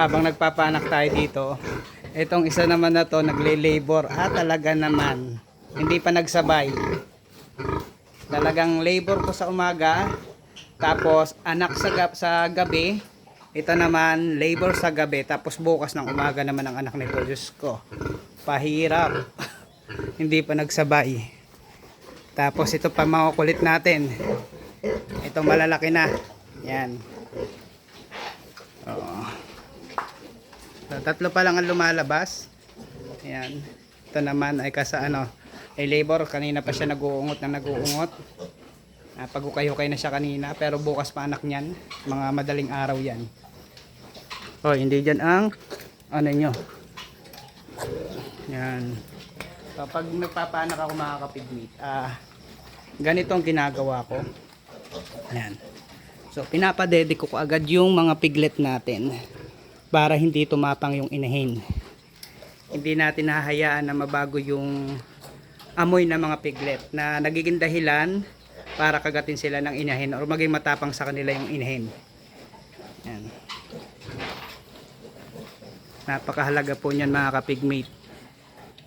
habang nagpapanak tayo dito. Itong isa naman na to nagle-labor. Ah, talaga naman. Hindi pa nagsabay. Talagang labor ko sa umaga. Tapos anak sa, gab- sa gabi. Ito naman labor sa gabi. Tapos bukas ng umaga naman ang anak nito. Diyos ko. Pahirap. Hindi pa nagsabay. Tapos ito pa mga kulit natin. Ito malalaki na. Yan. Oo. So, tatlo pa lang ang lumalabas. Yan. Ito naman ay kasa ano, ay labor. Kanina pa siya nag-uungot na nag-uungot. Ah, pagukay-hukay na siya kanina. Pero bukas pa anak niyan. Mga madaling araw yan. Oh, hindi dyan ang ano nyo. Yan. So, pag nagpapanak ako mga kapigmeat, ah, ganito ang ginagawa ko. Yan. So, pinapadede ko agad yung mga piglet natin para hindi tumapang yung inahin. Hindi natin hahayaan na mabago yung amoy ng mga piglet na nagiging dahilan para kagatin sila ng inahin or maging matapang sa kanila yung inahin. Yan. Napakahalaga po niyan mga kapigmate.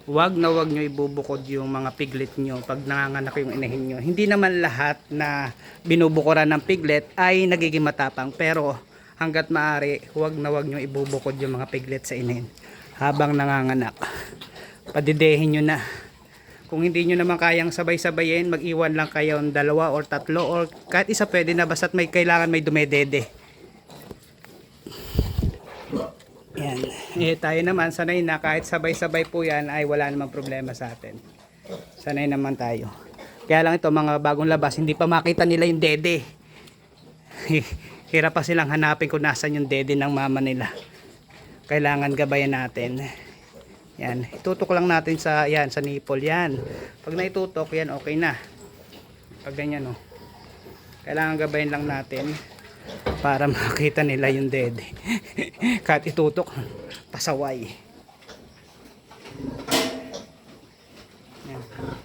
Huwag na huwag nyo ibubukod yung mga piglet nyo pag nanganganak yung inahin nyo. Hindi naman lahat na binubukuran ng piglet ay nagiging matapang. Pero hanggat maaari, huwag na huwag nyo ibubukod yung mga piglet sa inahin habang nanganganak. Padidehin nyo na. Kung hindi nyo naman kayang sabay-sabayin, mag-iwan lang kayo ng dalawa or tatlo or kahit isa pwede na basta't may kailangan may dumedede. Yan. Eh, tayo naman, sanay na kahit sabay-sabay po yan ay wala namang problema sa atin. Sanay naman tayo. Kaya lang ito, mga bagong labas, hindi pa makita nila yung dede. Hirap pa silang hanapin kung nasan yung dede ng mama nila. Kailangan gabayan natin. Yan, itutok lang natin sa yan, sa nipple yan. Pag naitutok, yan okay na. Pag ganyan oh. Kailangan gabayan lang natin para makita nila yung dede. Kahit itutok, pasaway. Yan.